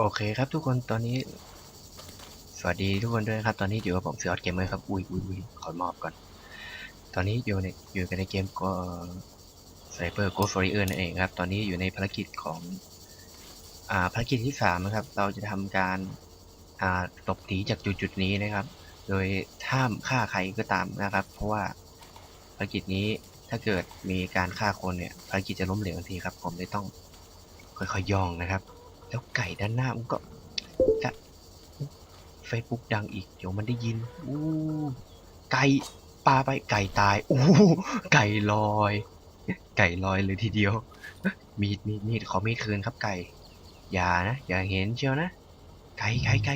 โอเคครับทุกคนตอนนี้ สวัสดีทุกคนด้วยครับ ตอนนี้อยู่กับผมเสือออดเกมเมอร์ครับ อุ้ยอุ้ยอุ้ยขอมอบก่อน ตอนนี้อยู่ในอยู่กันในเกมก็ไซเบอร์โกฟอริเออร์นั่นเองครับ ตอนนี้อยู่ในภารกิจของอ่าภารกิจที่สามนะครับ เราจะทำการอ่าตบหนีจากจุดจุดนี้นะครับ โดยห้ามฆ่าใครก็ตามนะครับ เพราะว่าภารกิจนี้ถ้าเกิดมีการฆ่าคนเนี่ยภารกิจจะล้มเหลวทันทีครับ ผมเลยต้องค่อยๆย่องนะครับ แล้วไก่ด้านหน้ามันก็จะเฟซบุ๊กดังอีก เดี๋ยวมันได้ยินอู้ไก่ปลาไปไก่ตายอู้ไก่ลอย ไก่ลอยเลยทีเดียว มีดมีดมีดขอมีดคืนครับไก่ อย่านะ อย่าเห็นเชียวนะ ไก่ไก่ไก่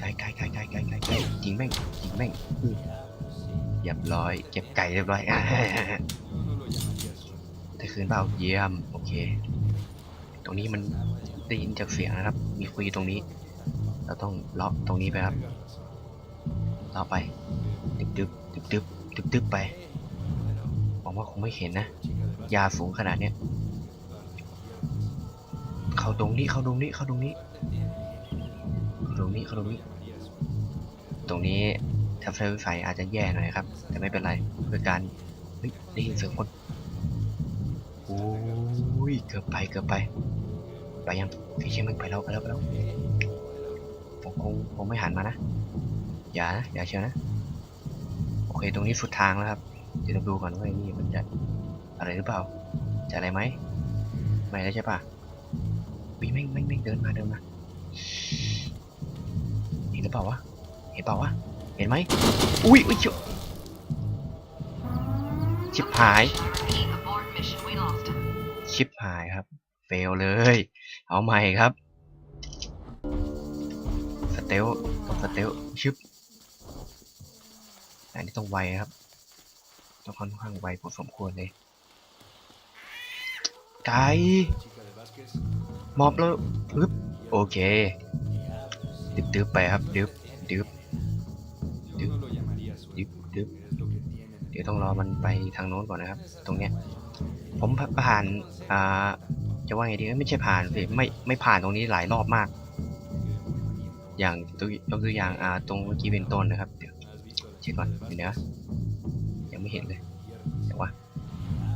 ไก่ไก่ไก่ไก่ไก่ไก่ไก่ยิงแม่งยิงแม่งเรียบร้อย เก็บไก่เรียบร้อยอ่าได้คืนเปล่าเยี่ยม โอเค ตรงนี้มัน ได้ยินจากเสียงนะครับ มีคุยตรงนี้ เราต้องเลาะตรงนี้ไปครับเลาะไป ดึบดึบดึบดึบดึบดึบไปหวังว่าคงไม่เห็นนะ ยาสูงขนาดเนี้ยเข้าตรงนี้ เข้าตรงนี้ เข้าตรงนี้เข้าตรงนี้ เข้าตรงนี้ ตรงนี้ถ้าไฟไฟอาจจะแย่หน่อยครับ แต่ไม่เป็นไร เพื่อการได้ยินเสียงคนโอ้ย เกือบไป เกือบไป ไปยังพี่เชยมึงไปแล้วไปแล้วไปแล้วผมคงคงไม่หันมานะ อย่านะอย่าเชียวนะ โอเค ตรงนี้สุดทางแล้วครับ เดี๋ยวเราดูก่อนว่าไอ้นี่มันจะอะไรหรือเปล่า จะอะไรไหม ไม่แล้วใช่ปะปีแม่งแม่งแม่งเดินมาเดินมาเห็นหรือเปล่าวะ เห็นเปล่าวะ เห็นไหม อุ้ยอุ้ยเชี่ยวชิบหาย ชิบหายครับ เฟลเลย เอาใหม่ครับสเตลต้องสเตลชึบอันนี้ต้องไวครับ ต้องค่อนข้างไวพอสมควรเลย ไกมอบแล้วปึ๊บโอเคดึบดึบไปครับดึบดึบดึบดึบดึบเดี๋ยวต้องรอมันไปทางโน้นก่อนนะครับ ตรงเนี้ย ผมผ่านอ่า จะว่าไงดีไม่ใช่ผ่านสิไม่ไม่ผ่านตรงนี้หลายรอบมาก อย่างตัวยกตัวอย่างอ่าตรงเมื่อกี้เป็นต้นนะครับเดี๋ยวเช็คก่อนเดี๋ยวนะยังไม่เห็นเลยเดี๋ยวว่า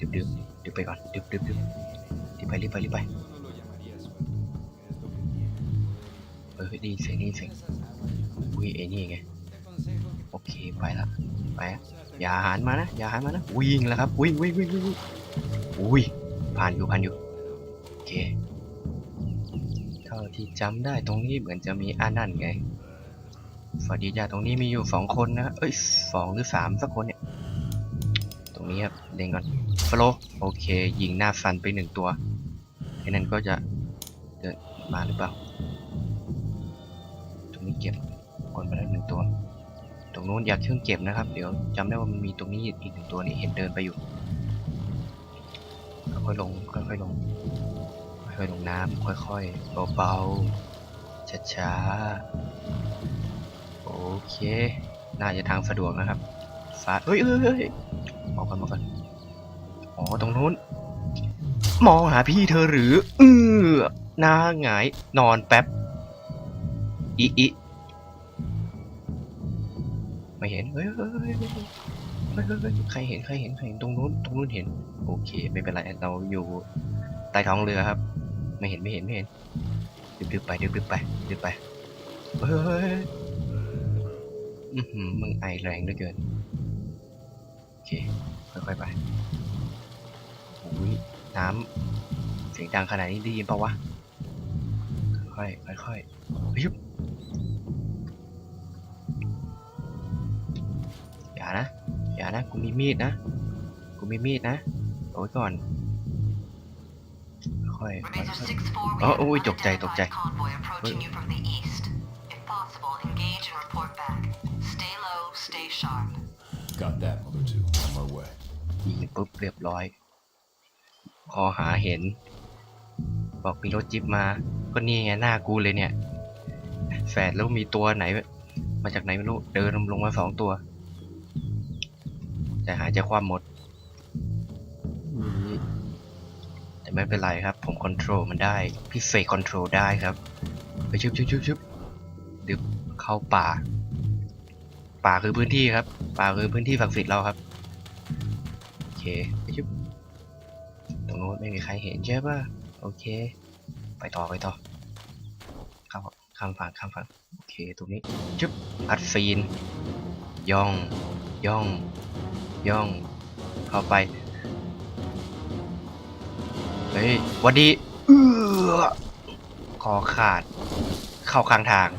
ดึบดึบดึบไปก่อนดึบดึบดึบรีบไปรีบไปรีบไปเออดีเสียงนี่เสียงอุ้ยไอ้นี่ไงโอเคไปละไปอย่าหันมานะอย่าหันมานะวิ่งแล้วครับวิ่งวิ่งวิ่งวิ่งวิ่งอุ้ยผ่านอยู่ผ่านอยู่ เค เท่าที่จำได้ตรงนี้เหมือนจะมีอันนั่นไงสวัสดีจ้าตรงนี้มีอยู่สองคนนะ เอ้ยสองหรือสามสักคนเนี่ย ตรงนี้ครับเล็งก่อนฟโลโอเค ยิงหน้าฟันไปหนึ่งตัวไอ้นั่นก็จะเดินมาหรือเปล่า ตรงนี้เก็บคนไปแล้วหนึ่งตัว ตรงนู้นอยากเครื่องเก็บนะครับ เดี๋ยวจำได้ว่ามันมีตรงนี้อีกหนึ่งตัวนี่เห็นเดินไปอยู่ ค่อยๆลงค่อยๆลง ค่อยๆลงน้ำค่อยๆเบาๆช้าๆโอเค น่าจะทางสะดวกนะครับฟ้าเฮ้ยเฮ้ยเฮ้ยมองกันมองกันอ๋อตรงนู้น มองหาพี่เธอหรือเออหน้าหงายนอนแป๊บอีอีไม่เห็นเฮ้ยเฮ้ยเฮ้ยเฮ้ยเฮ้ยเฮ้ยเฮ้ยใครเห็นใครเห็นใครเห็นตรงนู้นตรงนู้นเห็น โอเค ไม่เป็นไรเราอยู่ใต้ท้องเรือครับ ไม่เห็นไม่เห็นไม่เห็นดึบดึบไปดึบดึบไปดึบไปเฮ้ยมึงไอแรงเหลือเกินโอเคค่อยๆไปโอ้ยน้ำเสียงดังขนาดนี้ได้ยินปะวะค่อยๆค่อยๆยุบอย่านะอย่านะกูมีมีดนะกูมีมีดนะเอาไว้ก่อน ค่อยๆค่อยๆ Oh, oh, ตกใจตกใจ Got that, Mother Two. On my way. ยิงปุ๊บเรียบร้อยพอหาเห็น บอกมีรถจิ๊บมา ก็นี่ไงหน้ากูเลยเนี่ย แฝดแล้วมีตัวไหน มาจากไหนไม่รู้ เดินลงมาสองตัว แต่หายใจความหมด ไม่เป็นไรครับ ผมคอนโทรลมันได้ พี่เฟกคอนโทรลได้ครับ ไปชุบชุบชุบชุบดึบเข้าป่า ป่าคือพื้นที่ครับ ป่าคือพื้นที่ฝักดิ์สิทธิ์เราครับ โอเค ไปชุบตรงโน้นไม่มีใครเห็นใช่ป่ะโอเค ไปต่อไปต่อ ข้ามข้ามฝั่งข้ามฝั่งโอเค ตรงนี้จุ๊บอัดฟีน ย่อง ย่อง ย่อง เข้าไป เฮ้ยหวันดีเออคอขาด เข้าข้างทาง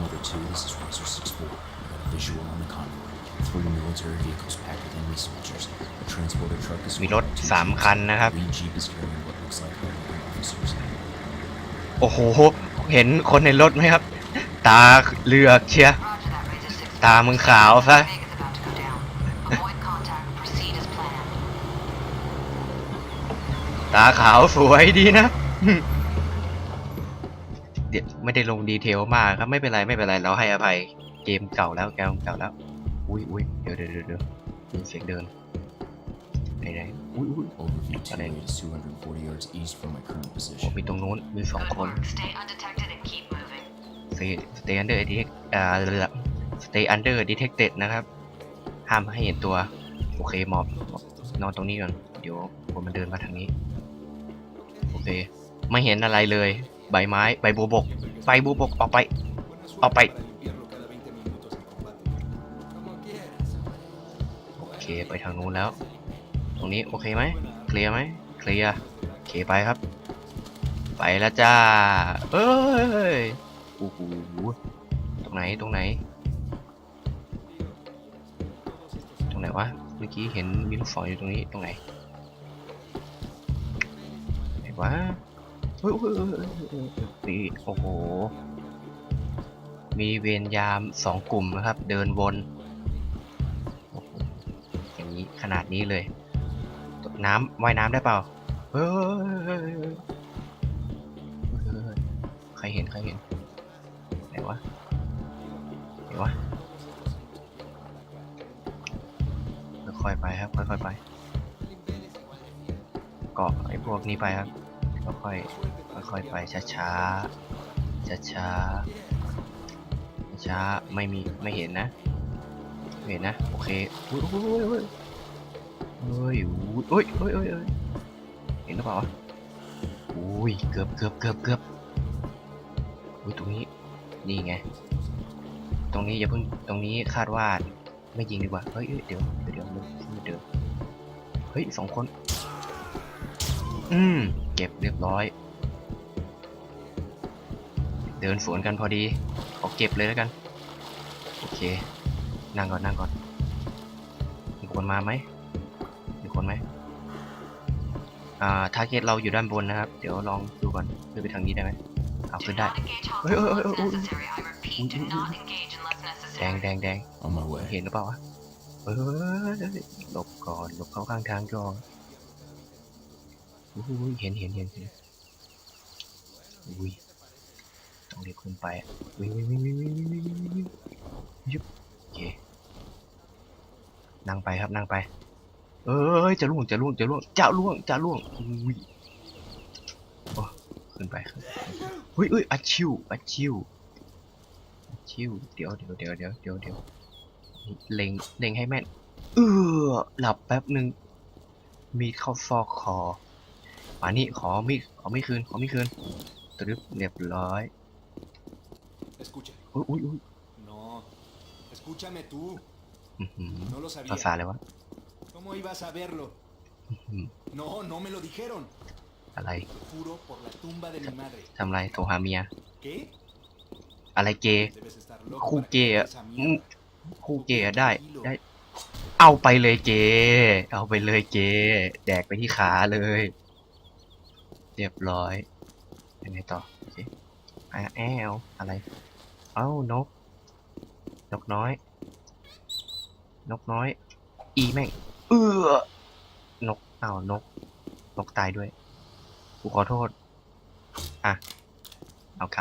Mother 2, this is Rexer 6-4. We got a visual on the convoy. Three military vehicles packed with enemy soldiers. A transporter truck is มีรถ full of two สาม jeeps. คันนะครับ Green Jeep is carrying what looks like American officers. โอ้โห เห็นคนในรถไหมครับ ตาเหลือกเชีย Roger that, Razor 6. ตามึงขาวซะ Vega's ตาขาวสวยดีนะ เดี๋ยวไม่ได้ลงดีเทลมากครับไม่เป็นไรไม่เป็นไรเราให้อภัย เกมเก่าแล้วเกมเก่าแล้ว อุ้ยอุ้ยเดี๋ยวเดี๋ยวเดี๋ยวเดี๋ยวมีเสียงเดินไหนไหนอุ้ยอุ้ย Overview Got it. 2 is 240 yards east from my current โอ้ position. มีตรงนู้นมีสอง Good คน work. Stay undetected and keep moving. stay stay under detect อ่า stay under detected นะครับ ห้ามให้เห็นตัว โอเคหมอบหมอบ นอนตรงนี้ก่อน เดี๋ยวคนมันเดินมาทางนี้โอ เคไม่เห็นอะไรเลย ใบไม้ ใบบัวบก ใบบัวบกออกไป ออกไป โอเค ไปทางนู้นแล้ว ตรงนี้โอเคไหม เคลียร์ไหม เคลียร์ โอเคไปครับ ไปแล้วจ้า เอ้ยโอ้โหตรงไหน ตรงไหน ตรงไหนวะ เมื่อกี้เห็นมีลูกศรอยู่ตรงนี้ ตรงไหนไหน วะเฮ้ยเฮ้ยเฮ้ยเฮ้ยเฮ้ยนี่โอ้โห มีเวรยามสองกลุ่มนะครับ เดินวน อย่างนี้ขนาดนี้เลยน้ำว่ายน้ำได้เปล่าเฮ้ยเฮ้ยเฮ้ยเฮ้ยเฮ้ยเฮ้ยใครเห็นใครเห็นไหนวะไหนวะค่อยๆไปครับค่อยๆไปเกาะไอ้พวกนี้ไปครับ ค่อยค่อยค่อยไปช้าช้าช้าช้าช้าไม่มีไม่เห็นนะเห็นนะโอเคเฮ้ยเฮ้ยเฮ้ยเฮ้ยเฮ้ยเฮ้ยเห็นหรือเปล่าโอ้ยเกือบเกือบเกือบเกือบอุ้ยตรงนี้นี่ไงตรงนี้อย่าเพิ่งตรงนี้คาดว่าไม่ยิงดีกว่าเฮ้ยเดี๋ยวเดี๋ยวเดี๋ยวเดี๋ยวเฮ้ยสองคนอืม เก็บเรียบร้อย เดินสวนกันพอดีขอเก็บเลยแล้วกัน โอเค นั่งก่อนนั่งก่อน มีคนมาไหมมีคนไหมอ่าทาร์เก็ตเราอยู่ด้านบนนะครับ เดี๋ยวลองดูก่อนขึ้นไปทางนี้ได้ไหมเอา Do ขึ้นได้ not engage Oi, oi, oi, hostiles oi, oi. unless necessary. I repeat, do Oi, oi, not oi. engage unless แดง necessary. แดงแดง On my way. เห็นหรือเปล่าวะเฮ้ยหลบก่อนหลบเข้าข้างทางก่อน อุ้ยเห็นเห็นเห็นเห็นอุ้ยต้องรีบขึ้นไปอะวิ่งวิ่งวิ่งวิ่งวิ่งวิ่งวิ่งวิ่งวิ่งยุบโอเคนั่งไปครับนั่งไป เอ้ยจะล่วงจะล่วงจะล่วงจะล่วงจะล่วงอุ้ยโอ้ขึ้นไปขึ้นไปเฮ้ยเอ้ยอัดชิวอัดชิวอัดชิวเดี๋ยวเดี๋ยวเดี๋ยวเดี๋ยวเดี๋ยวเดี๋ยวเล็งเล็งให้แม่นเออหลับแป๊บหนึ่งมีเข้าซอกคอ มานี่ขอมีดขอมีดคืนขอมีดคืนตรึบเรียบร้อย Escucha. อุ้ยอุ้ยอุ้ย No. Escúchame tú. อื้อหือ No lo ภา sabía. ษาอะไรวะ ¿Cómo ibas a verlo? อื้อหือ No, no me lo dijeron. อะไร Juro por la tumba de mi madre. ทำอะไรโทรหาเมีย ¿Qué? อะไรเกย์ Debes estar loco. คู่ para เกย์ que อะ creas a อื mí. มคู่เกย์อะได้ได้ เอาไปเลยเกย์เอาไปเลยเกย์แดกไปที่ขาเลย เรียบร้อยยังไงต่อโอเคอะแออะไร เอ้านก นกน้อย นกน้อย อีแม่ง เอื้อนกอ้าวนก นกตายด้วย กูขอโทษ อะ เอาค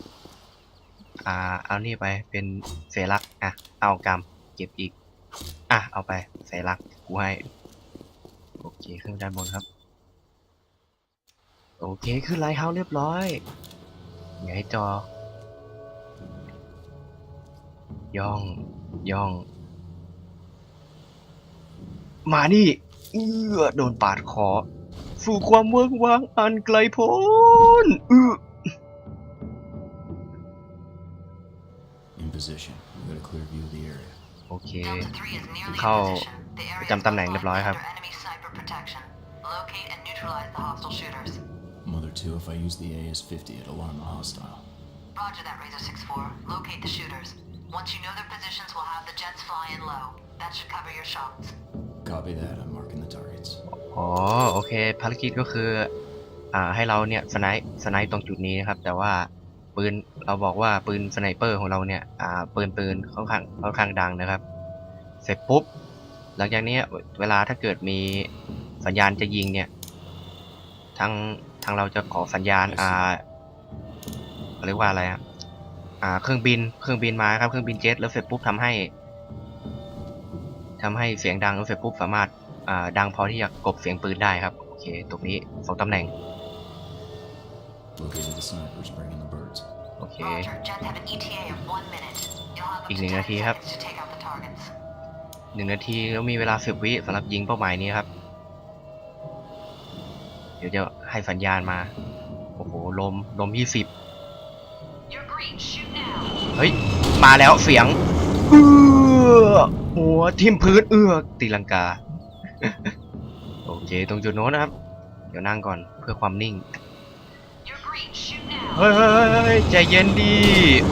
ำ อ่า เอานี่ไป เป็นเสลัก อะ เอากำเก็บอีก อะ เอาไปเสลัก กูให้ โอเค ขึ้นด้านบนครับ โอเคขึ้นไลท์เฮาส์เรียบร้อยอย่าให้จอ ย่อง ย่อง มานี่เอื้อโดนปาดคอ สู่ความเวิ้งว้างอันไกลโพ้นเอื้อ In position. We got a clear view of the area. โอเค Delta 3 is nearly in เข้า position. The area ประจำตำแหน่งเรียบร้อยครับ under enemy sniper protection. Locate and neutralize the hostile shooters. Mother 2, if I use the AS-50, it alarm the hostile. Roger that, Razor 6-4. Locate the shooters. Once you know their positions, we'll have the jets fly in low. That should cover your shots. Copy that. I'm marking the targets. อ๋อโอเค ภารกิจก็คือ อ่าให้เราเนี่ยสไนป์สไนป์ตรงจุดนี้นะครับ แต่ว่าปืนเราบอกว่าปืนสไนเปอร์ของเราเนี่ยอ่าปืนปืนค่อนข้างค่อนข้างดังนะครับ เสร็จปุ๊บ หลังจากนี้เวลาถ้าเกิดมีสัญญาณจะยิงเนี่ยทาง ทางเราจะขอสัญญาณอ่าเขาเรียกว่าอะไรอะอ่า เครื่องบิน เครื่องบินมาครับ เครื่องบินเจ็ตแล้วเสร็จปุ๊บทำให้ทำให้เสียงดังแล้วเสร็จปุ๊บสามารถอ่าดังพอที่จะกลบเสียงปืนได้ครับ โอเค ตรงนี้สองตำแหน่ง Located the snipers bringing the birds. โอเค Roger. Jets have an ETA of one minute. You'll have up อีก to หนึ่ง10นาทีครับ seconds to take out the targets. หนึ่งนาทีแล้วมีเวลาสิบวิสำหรับยิงเป้าหมายนี้ครับ เดี๋ยวจะ ให้สัญญาณมา โอ้โห ลม ลมยี่สิบ You're green. Shoot now. เฮ้ย มาแล้วเสียง เอือหัวทิ่มพื้นเอือกตีลังกา โอเค ตรงจุดโน้นนะครับ เดี๋ยวนั่งก่อนเพื่อความนิ่ง You're green. Shoot now. เฮ้ยเฮ้ยเฮ้ยเฮ้ยใจเย็นดี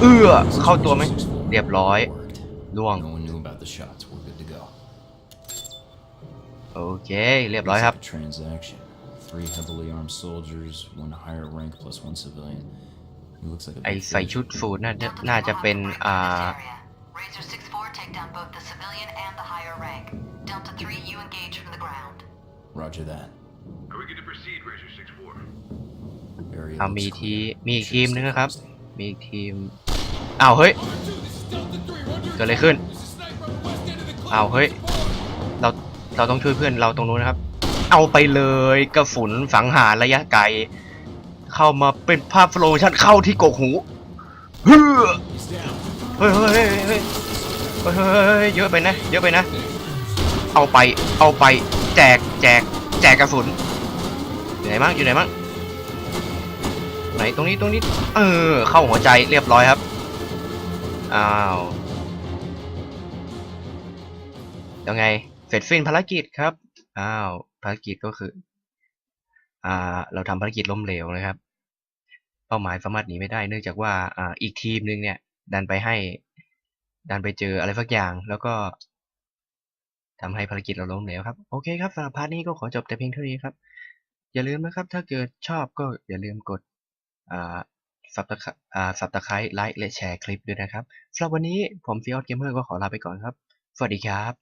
เอื้อเข้าตัวไหม 6-4. เรียบร้อย Worked. ล่วง No one knew about the shots. We're good to go. โอเค เรียบร้อยครับ Three heavily armed soldiers, one higher rank plus one civilian. He looks like a ไอ big ใส่ fish. ชุดสูทน่าจะ Delta น่า3จะ will have เป็น to break อ่า through this area. Razor 6-4 take down both the civilian and the higher rank. Delta 3, you engage from the ground. Roger that. Are we good to proceed, Razor 6-4? Area เอา looks มีที clear. มีอีก Should ทีม stay นึงนะครับ close. มีอีกทีมอ้าวเฮ้ย เกิดอะไรขึ้นอ้าวเฮ้ย เราเราต้องช่วยเพื่อนเราตรงนู้นนะครับ เอาไปเลยกระสุนสังหารระยะไกล เข้ามาเป็นภาพโฟลชันเข้าที่กกหูเฮ้ยเฮ้ยเฮ้ยเฮ้ยเฮ้ยเฮ้ยเยอะไปนะ เยอะไปนะ เอาไปเอาไป แจกแจก แจกกระสุนอยู่ไหนมั่งอยู่ไหนมั่งไหนตรงนี้ตรงนี้ เออ เข้าหัวใจเรียบร้อยครับอ้าวยังไงเสร็จสิ้นภารกิจครับอ้าว ภารกิจก็คืออ่าเราทำภารกิจล้มเหลวนะครับ เป้าหมายสามารถหนีไม่ได้ เนื่องจากว่าอ่าอีกทีมนึงเนี่ย ดันไปให้ ดันไปเจออะไรสักอย่าง แล้วก็ทำให้ภารกิจเราล้มเหลวครับ โอเคครับสำหรับพาร์ทนี้ก็ขอจบแต่เพียงเท่านี้ครับ อย่าลืมนะครับ ถ้าเกิดชอบก็อย่าลืมกดอ่าสับตะอ่าสับตะไคร้ไลค์และแชร์คลิปด้วยนะครับสำหรับวันนี้ผมซีออสเกมเมอร์ก็ขอลาไปก่อนครับ สวัสดีครับ